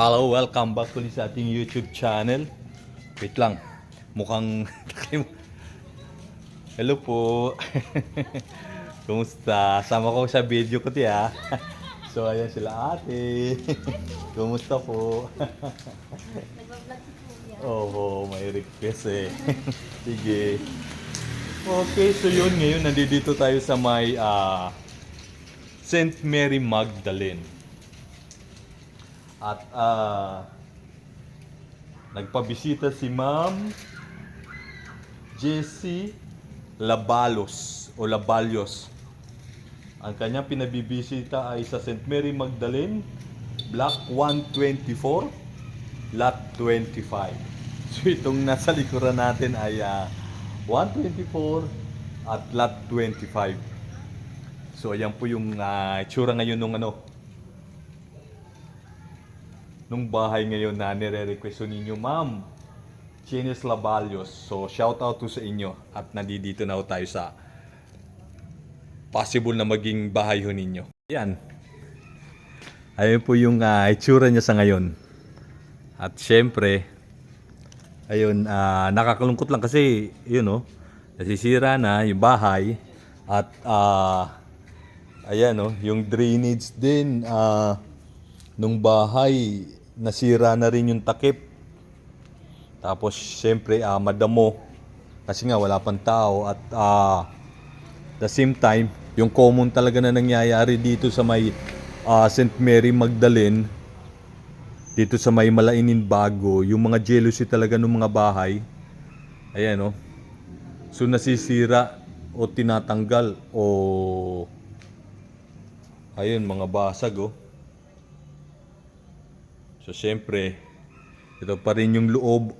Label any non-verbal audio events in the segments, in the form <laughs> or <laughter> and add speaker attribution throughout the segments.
Speaker 1: Hello, welcome back ulit sa ating YouTube channel. Wait lang, mukhang... <laughs> Hello po. <laughs> Kumusta? Sama ko sa video ko ti ha. <laughs> So ayan sila ate. Kumusta po? Oo, may request eh. Sige. Okay, so yun ngayon nandito tayo sa may ah, St. Mary Magdalene. At ah nagpabisita si Ma'am Jessie Labalos o Labalyos. Ang kanyang pinabibisita ay sa St. Mary Magdalene, Block 124, Lot 25. <laughs> So itong nasa likuran natin ay ah, 124 at Lot 25. So ayan po yung ah, itsura ngayon nung ano, nung bahay ngayon na nire-request ninyo, Ma'am. Chinese Labalios. So, shout out to sa inyo. At nandito na tayo sa possible na maging bahay ho ninyo. Yan. Ayun po yung ah, itsura niya sa ngayon. At syempre, ayun, ah, nakakalungkot lang kasi, yun no, nasisira na yung bahay. At, ah, ayan no, yung drainage din, ah, nung bahay, nasira na rin yung takip. Tapos, syempre, ah, madamo. Kasi nga, wala pang tao. At, ah, the same time, yung common talaga na nangyayari dito sa may ah, St. Mary Magdalene, dito sa may Malainin Bago, yung mga jealousy talaga ng mga bahay, ayan oh. So nasisira o tinatanggal o ayun mga basag oh. So syempre, ito pa rin yung loob.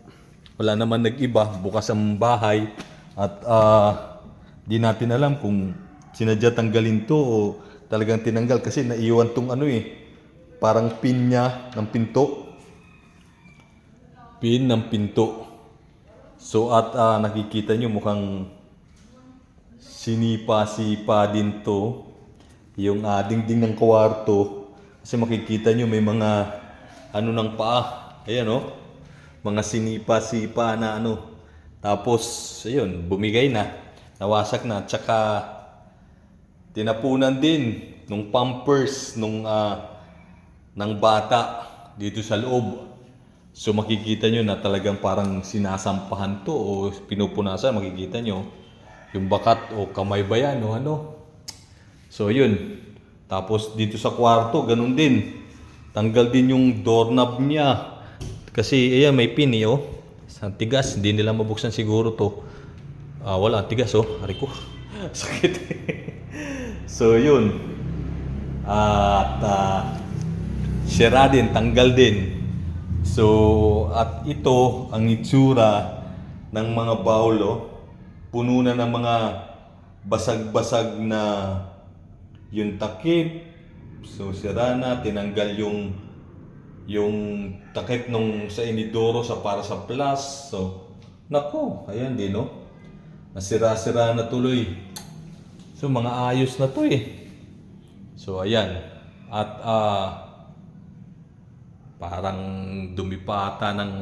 Speaker 1: Wala naman nag-iba, bukas ang bahay at ah, di natin alam kung sinadya tanggalin to o talagang tinanggal kasi naiwan tong ano eh, parang pin niya ng pinto. Pin ng pinto. So at ah, nakikita nyo mukhang sinipa-sipa din to yung ah, dingding ng kwarto kasi makikita nyo may mga ano ng paa? Ayan oh. Mga sinipa-sipa na ano. Tapos ayun bumigay na. Nawasak na. Tsaka tinapunan din nung pampers nung ah, ng bata dito sa loob. So makikita nyo na talagang parang sinasampahan to o pinupunasan. Makikita nyo yung bakat o kamay ba yan o ano? So yun. Tapos dito sa kwarto, ganun din. Tanggal din yung doorknob niya. Kasi ayan, may pin eh, oh. Sa tigas, hindi nila mabuksan siguro to. Ah, wala, tigas oh. Ari ko. <laughs> Sakit. so yun. At ah, sira din, tanggal din. So, at ito ang itsura ng mga baulo. Puno na ng mga basag-basag na yung takip. So, sira na, tinanggal yung yung takip nung sa inidoro sa para sa plus. So, nako, ayan din, no? Nasira-sira na tuloy. So, mga ayos na to eh. So, ayan. At, ah, parang dumi pa ata ng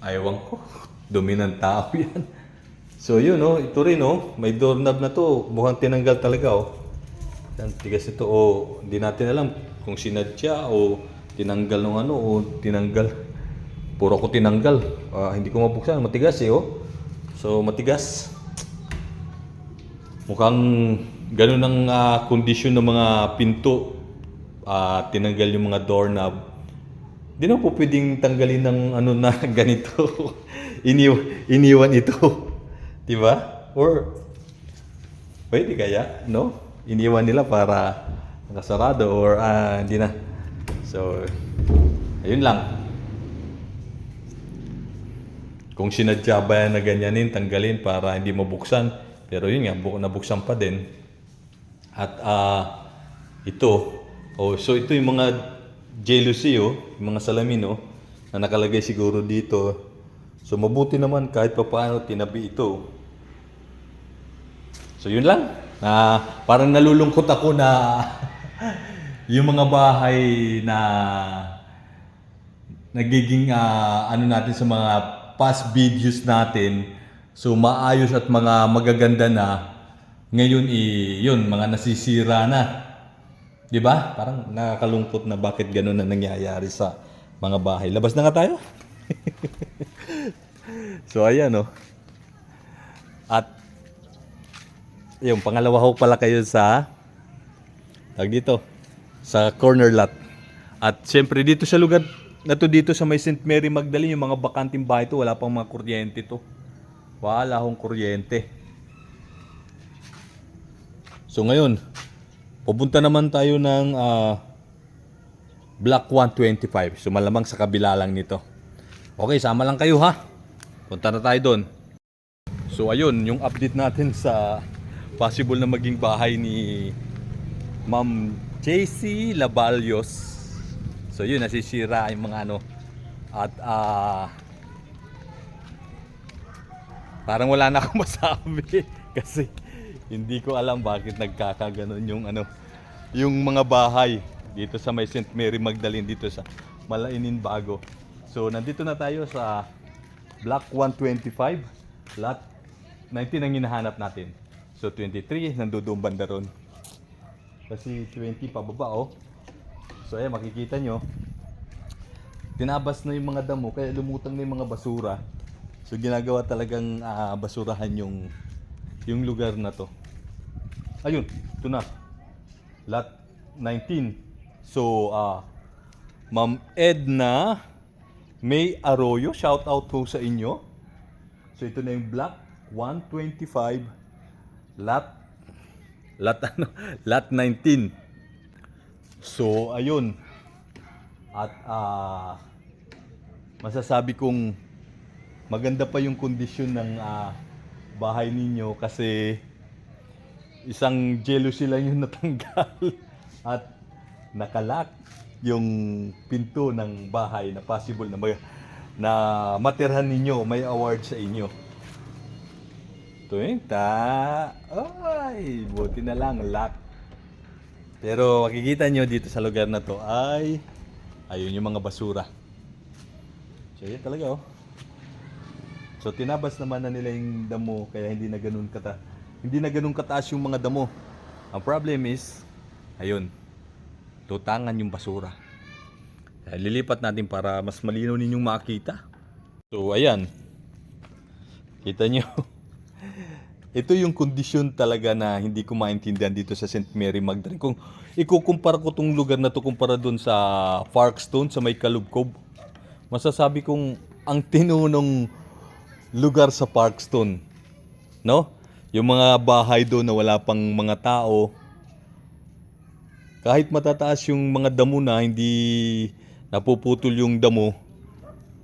Speaker 1: aywan ko. <laughs> Dumi ng tao <laughs> yan. So, yun, no? Ito rin, no? May doorknob na to. Mukhang tinanggal talaga, oh. Yan, tigas ito. O, hindi natin alam kung sinadya o tinanggal ng ano o tinanggal. Puro ko tinanggal. Ah, hindi ko mabuksan. Matigas eh, oh. So, matigas. Mukhang ganun ang ah, kondisyon ng mga pinto. Ah, tinanggal yung mga doorknob. Di na po pwedeng tanggalin ng ano na <laughs> ganito. Iniw iniwan ito. Di? Or, pwede kaya, no? Iniwan nila para nakasarado or ah, hindi na. So, ayun lang. Kung sinadya ba yan na ganyanin, tanggalin para hindi mabuksan. Pero yun nga, bu- nabuksan pa din. At ah, ito, oh, so ito yung mga jealousy, oh, yung mga salamin, oh, na nakalagay siguro dito. So mabuti naman kahit pa paano tinabi ito. So yun lang. Na parang nalulungkot ako na <laughs> yung mga bahay na nagiging ah, ano natin sa mga past videos natin. So maayos at mga magaganda na. Ngayon i yun, mga nasisira na. 'Di ba? Parang nakakalungkot na bakit ganun na nangyayari sa mga bahay. Labas na nga tayo. <laughs> so ayan oh. At yung pangalawa ho pala kayo sa tag dito sa corner lot. At siyempre dito sa lugar na to dito sa may St. Mary Magdalene yung mga bakanting bahay to wala pang mga kuryente to. Wala hong kuryente. So ngayon, pupunta naman tayo ng ah, Block 125. So malamang sa kabila lang nito. Okay, sama lang kayo ha. Punta na tayo doon. So ayun, yung update natin sa possible na maging bahay ni Ma'am JC Labalios. So yun, nasisira yung mga ano. At ah parang wala na akong <laughs> masabi kasi hindi ko alam bakit nagkakaganon yung ano yung mga bahay dito sa may St. Mary Magdalene dito sa Malainin Bago. So nandito na tayo sa Block 125, lot 19 ang hinahanap natin. So 23 nandoon banda ron. Kasi 20 pababa oh. So ayan makikita nyo. Tinabas na yung mga damo kaya lumutang na yung mga basura. So ginagawa talagang ah, basurahan yung yung lugar na to. Ayun, ito na. Lot 19. So ah Ma'am Edna May Arroyo, shout out po sa inyo. So ito na yung block 125 lot lot ano, lot 19. So ayun. At ah masasabi kong maganda pa yung kondisyon ng ah, bahay ninyo kasi isang jealousy lang yung <laughs> natanggal at nakalak yung pinto ng bahay na possible na mag- na matirhan ninyo may award sa inyo. Tuwing ta. Ay, buti na lang lock. Pero makikita nyo dito sa lugar na to ay ayun yung mga basura. So yan talaga oh. So tinabas naman na nila yung damo kaya hindi na ganun kata hindi na ganun kataas yung mga damo. Ang problem is ayun. Tutangan yung basura. Kaya lilipat natin para mas malinaw ninyong makita. So ayan. Kita nyo. <laughs> Ito yung kondisyon talaga na hindi ko maintindihan dito sa St. Mary Magdalene. Kung ikukumpara ko tong lugar na to kumpara doon sa Parkstone, sa may Kalubkob, masasabi kong ang tinunong lugar sa Parkstone. No? Yung mga bahay doon na wala pang mga tao, kahit matataas yung mga damo na hindi napuputol yung damo,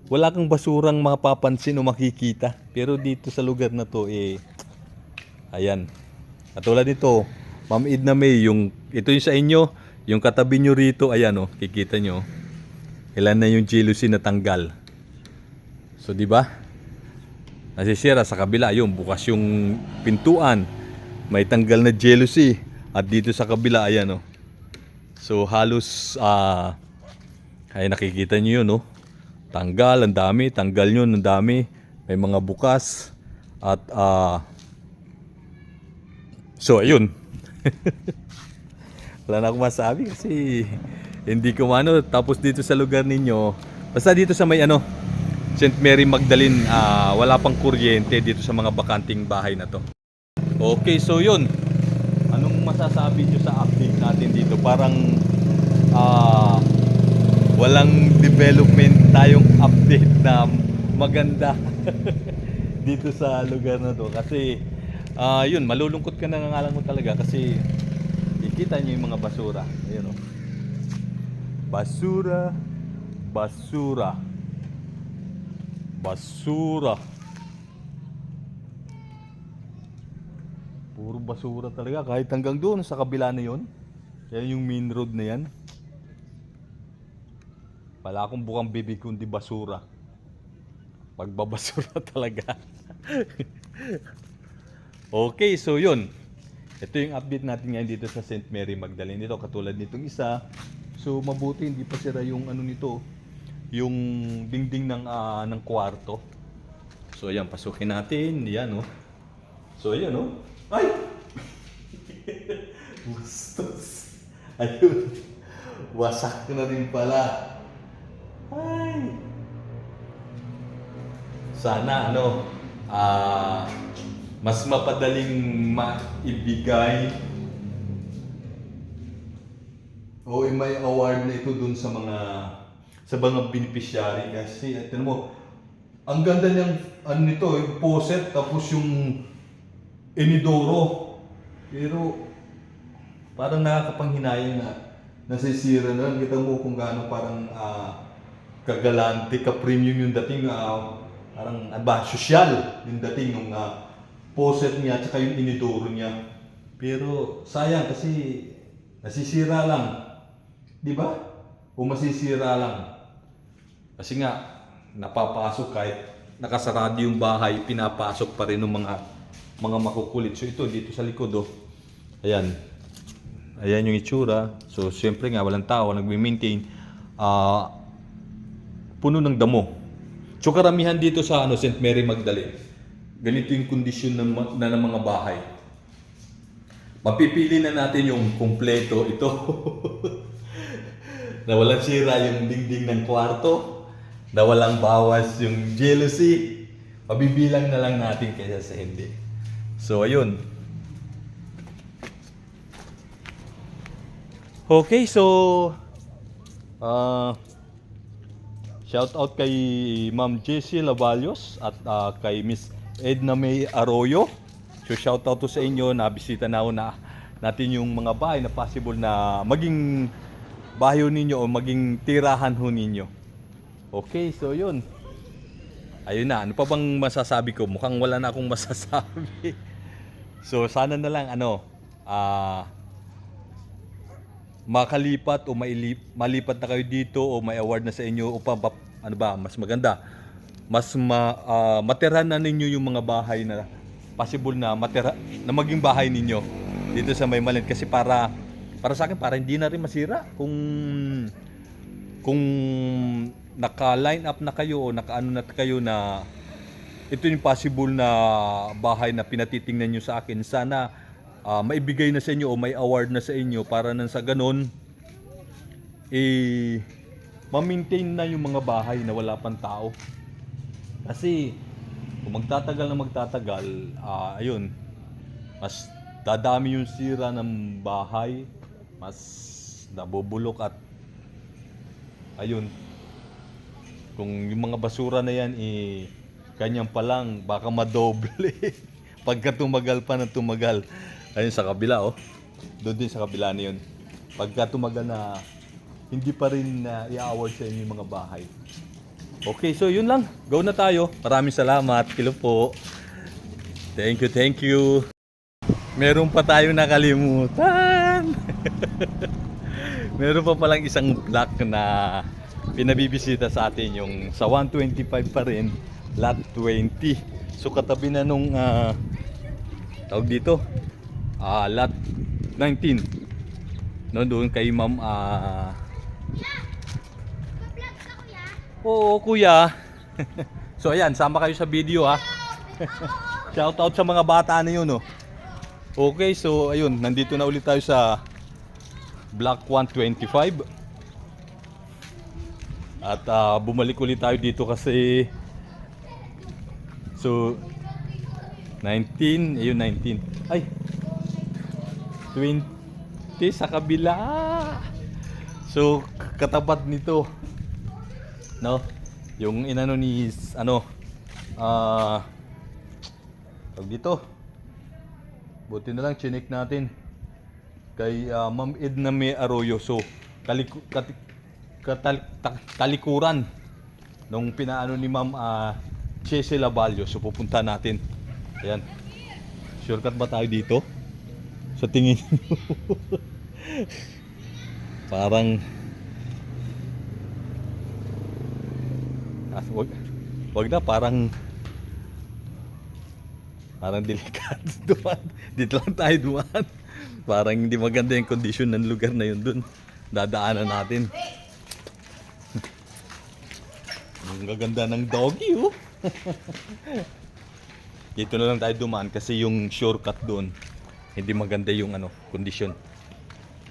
Speaker 1: wala kang basurang mapapansin o makikita. Pero dito sa lugar na to, eh, ayan. Katulad nito, Ma'am Edna May, yung, ito yung sa inyo, yung katabi nyo rito, ayan o, kikita nyo. Ilan na yung jealousy na tanggal. So, di ba? Nasisira sa kabila, yung bukas yung pintuan. May tanggal na jealousy. At dito sa kabila, ayan o. So, halos, ah, ay nakikita nyo yun, no? Tanggal, ang dami. Tanggal yun, ang dami. May mga bukas. At, ah, so, ayun. <laughs> Wala na akong masabi kasi hindi ko ano. Tapos dito sa lugar ninyo, basta dito sa may ano, St. Mary Magdalene, ah, wala pang kuryente dito sa mga bakanting bahay na to. Okay, so yun. Anong masasabi nyo sa update natin dito? Parang ah, walang development tayong update na maganda <laughs> dito sa lugar na to. Kasi ah, yun, malulungkot ka na nga lang mo talaga kasi ikita nyo yung mga basura. Ayun oh. Basura, basura, basura. Puro basura talaga. Kahit hanggang doon sa kabila na yon. Yan yung main road na yan. Wala akong bukang bibig kundi basura. Pagbabasura <laughs> talaga. okay, so yun. Ito yung update natin ngayon dito sa St. Mary Magdalene. Dito katulad nitong isa. So mabuti hindi pa sira yung ano nito. yung dingding ng ah, ng kwarto. So ayan, pasukin natin. Yan oh. So ayan oh. Ay! <laughs> Bustos. Ayun. Wasak na rin pala. Sana ano, ah mas mapadaling maibigay o may award na ito dun sa mga sa mga beneficiary. Kasi ito mo ang ganda niyang ano nito yung poset tapos yung inidoro. Pero parang nakakapanghinayang na nasisira na. Kita mo kung gaano parang ah, kagalante ka premium yung dating ah, parang ano ba sosyal yung dating ng poset niya at yung inidoro niya. Pero sayang kasi nasisira lang. Di ba? O masisira lang. Kasi nga napapasok kahit nakasarado yung bahay pinapasok pa rin ng mga mga makukulit. So ito dito sa likod oh. Ayan. Ayan yung itsura. So siyempre nga walang tao nagme-maintain ah puno ng damo. So karamihan dito sa ano St. Mary Magdalene. Ganito yung kondisyon ng, na ng mga bahay. Mapipili na natin yung kumpleto ito. <laughs> na walang sira yung dingding ng kwarto. Na walang bawas yung jealousy. Mabibilang na lang natin kaysa sa hindi. So ayun. Okay, so ah Shout out kay Ma'am Jessie Lavalios at ah, kay Miss Edna May Arroyo. So shout out to sa inyo, na ako na natin yung mga bahay na possible na maging bahay ninyo o maging tirahan ho ninyo. Okay, so yun. Ayun na, ano pa bang masasabi ko? Mukhang wala na akong <laughs> masasabi. so sana na lang ano, ah makalipat o mailip, malipat na kayo dito o may award na sa inyo ba- ano ba, mas maganda. Mas ma, ah, matirahan na ninyo yung mga bahay na possible na matira, na maging bahay ninyo dito sa may malin kasi para para sa akin para hindi na rin masira kung kung naka-line up na kayo o naka-ano na kayo na ito yung possible na bahay na pinatitingnan nyo sa akin. Sana ah, maibigay na sa inyo o may award na sa inyo para nang sa ganun, eh, ma-maintain na yung mga bahay na wala pang tao. Kasi, kung magtatagal na magtatagal, ah, ayun, mas dadami yung sira ng bahay, mas nabubulok at ayun, kung yung mga basura na yan, eh, ganyan pa lang, baka madoble. <laughs> Pagka tumagal pa ng tumagal. Ayun sa kabila, oh. Doon din sa kabila na yun. Pagka tumagal na, hindi pa rin na i-award sa inyo yung mga bahay. Okay, so yun lang. Go na tayo. Maraming salamat. Kilo po. Thank you, thank you. Meron pa tayo nakalimutan. <laughs> Meron pa palang isang block na pinabibisita sa atin yung sa 125 pa rin, lot 20. So katabi na nung ah, tawag dito, ah, lot 19. No, doon kay Ma'am ah Oo, kuya. <laughs> so ayan, sama kayo sa video ha. <laughs> Shout out sa mga bata na yun, oh. Okay, so ayun, nandito na ulit tayo sa Block 125. At ah, bumalik ulit tayo dito kasi So 19, ayun 19. Ay. 20 sa kabila. So katapat nito no? Yung inano ni ano ah tawag dito. Buti na lang chinik natin kay ah, Ma'am Edna May Arroyo. So kaliku, kat, katal, ta- talikuran nung pinaano ni Ma'am ah, Chese Laballo. So pupunta natin. Ayan. Shortcut ba tayo dito? Sa tingin. Parang Ah, wag, wag na, parang parang delikado <laughs> duman. Dito lang tayo duman. Parang hindi maganda yung condition ng lugar na yun dun. Dadaanan natin. <laughs> Ang gaganda ng doggy, <laughs> oh. Dito na lang tayo dumaan kasi yung shortcut doon, hindi maganda yung ano, kondisyon.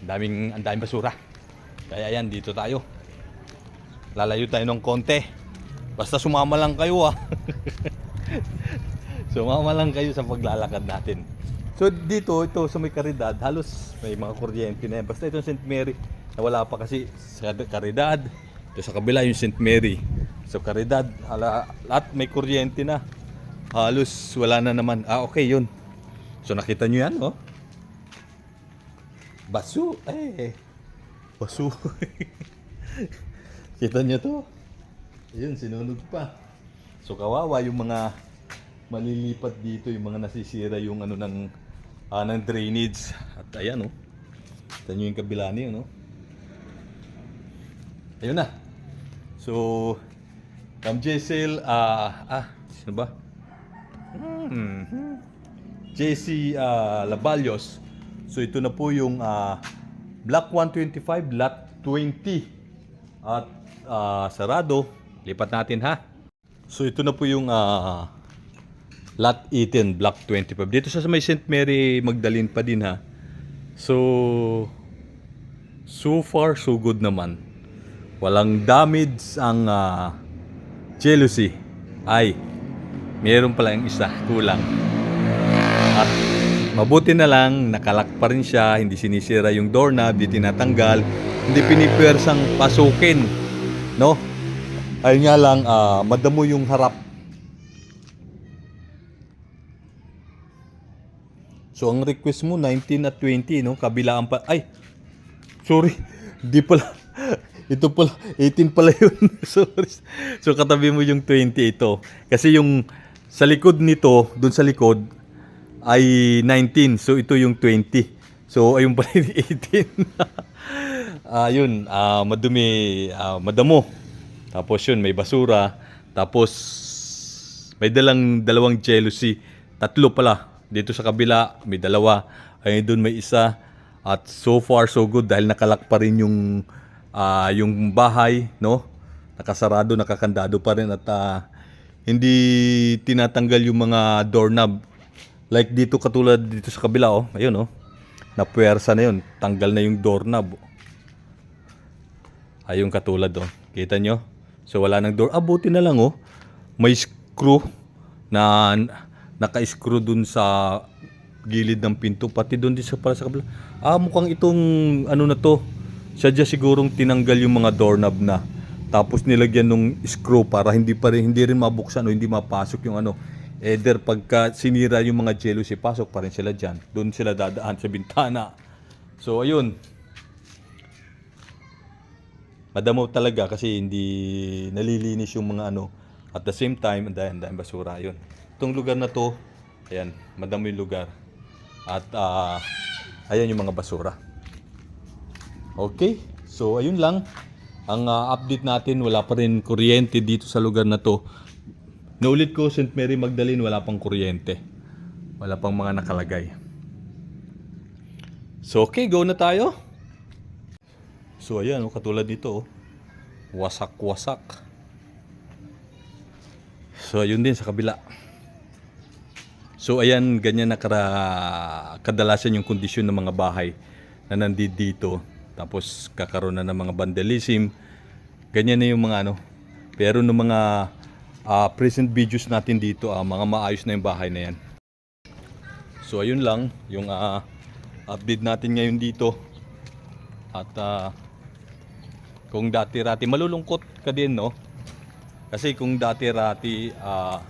Speaker 1: Ang daming, ang daming basura. Kaya yan, dito tayo. Lalayo tayo ng konti. Basta sumama lang kayo ah. <laughs> sumama lang kayo sa paglalakad natin. So dito, ito sa may karidad, halos may mga kuryente na yan. Basta itong St. Mary, nawala pa kasi sa karidad. Ito sa kabila yung St. Mary. So karidad, hala, lahat may kuryente na. Halos wala na naman. Ah, okay yun. So nakita nyo yan, oh. Basu. Eh. Basu. <laughs> Kita nyo to? Ayun, sinunog pa. So kawawa yung mga malilipat dito, yung mga nasisira yung ano ng ah, ng drainage. At ayan, oh. Kita nyo yung kabila niyo, no? Ayun na. So, Cam Jessel, ah, ah, sino ba? Hmm. JC ah, Labalyos. So ito na po yung ah, Block 125, Lot 20. At ah, sarado. Lipat natin ha. So ito na po yung ah, Lot 18, Block 25. Dito sa may St. Mary Magdalene pa din ha. So, so far so good naman. Walang damage ang ah, jealousy. Ay, meron pala yung isa, kulang. At mabuti na lang, nakalak pa rin siya, hindi sinisira yung doorknob, di tinatanggal, hindi pinipwersang pasukin. No? Ayun nga lang, ah, madamo yung harap. So, ang request mo, 19 at 20, no? Kabilaan pa. Ay! Sorry. <laughs> Di pala. Ito pala. 18 pala yun. <laughs> Sorry. So, katabi mo yung 20 ito. Kasi yung sa likod nito, dun sa likod, ay 19. So, ito yung 20. So, ayun pala yung 18. <laughs> Ayun, ah madumi, ah, madamo. Tapos yun, may basura. Tapos, may dalang dalawang jealousy. Tatlo pala. Dito sa kabila, may dalawa. Ayun doon may isa. At so far, so good dahil nakalak pa rin yung, ah, yung bahay, no? Nakasarado, nakakandado pa rin at ah, hindi tinatanggal yung mga doorknob. Like dito katulad dito sa kabila, oh. Ayun, oh. Napuwersa na yun. Tanggal na yung doorknob. Ayun katulad, oh. Kita nyo? So wala nang door. Ah, buti na lang, oh. May screw na naka-screw dun sa gilid ng pinto pati doon din sa para sa kabila. Ah, mukhang itong ano na to. Sadya sigurong tinanggal yung mga doorknob na. Tapos nilagyan nung screw para hindi pa rin, hindi rin mabuksan o hindi mapasok yung ano. Either pagka sinira yung mga jealousy, pasok pa rin sila dyan. Doon sila dadaan sa bintana. So, ayun. Madamo talaga kasi hindi nalilinis yung mga ano. At the same time, ang dahil dahil basura yun. Itong lugar na to, ayan, madamo yung lugar. At ah, ayan yung mga basura. Okay, so ayun lang. Ang ah, update natin, wala pa rin kuryente dito sa lugar na to. Naulit ko, St. Mary Magdalene, wala pang kuryente. Wala pang mga nakalagay. So okay, go na tayo. So ayan, oh, katulad nito, oh. wasak-wasak. So ayun din sa kabila. So ayan, ganyan na kara, kadalasan yung kondisyon ng mga bahay na nandito dito. Tapos kakaroon na ng mga vandalism. Ganyan na yung mga ano. Pero ng mga ah, present videos natin dito, ah, mga maayos na yung bahay na yan. So ayun lang, yung ah, update natin ngayon dito. At ah, kung dati-rati, malulungkot ka din, no? Kasi kung dati-rati, ah,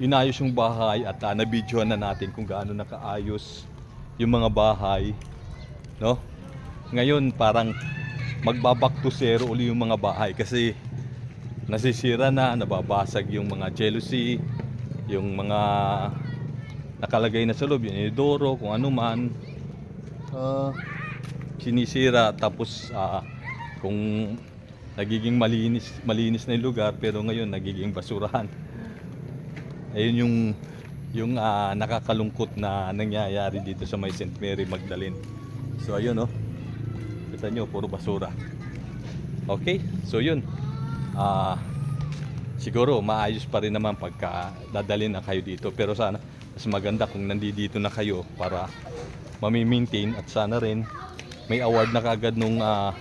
Speaker 1: inayos yung bahay at uh, nabidyohan na natin kung gaano nakaayos yung mga bahay, no? Ngayon parang magbabak to zero uli yung mga bahay kasi nasisira na, nababasag yung mga jealousy, yung mga nakalagay na sa loob, yung inidoro, kung ano man. Ah, sinisira tapos ah, kung nagiging malinis malinis na yung lugar pero ngayon nagiging basurahan. Ayun yung yung ah, nakakalungkot na nangyayari dito sa may St. Mary Magdalene. So ayun oh. Kita nyo, puro basura. Okay, so yun. Ah, siguro maayos pa rin naman pagka dadalhin na kayo dito. Pero sana mas maganda kung nandito na kayo para mami-maintain at sana rin may award na kagad nung ah,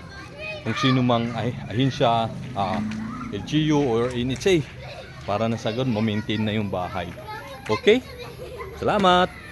Speaker 1: kung sino mang ay, ahinsya, ah, LGU or NHA para na sa ganun, ma-maintain na yung bahay. Okay? Salamat!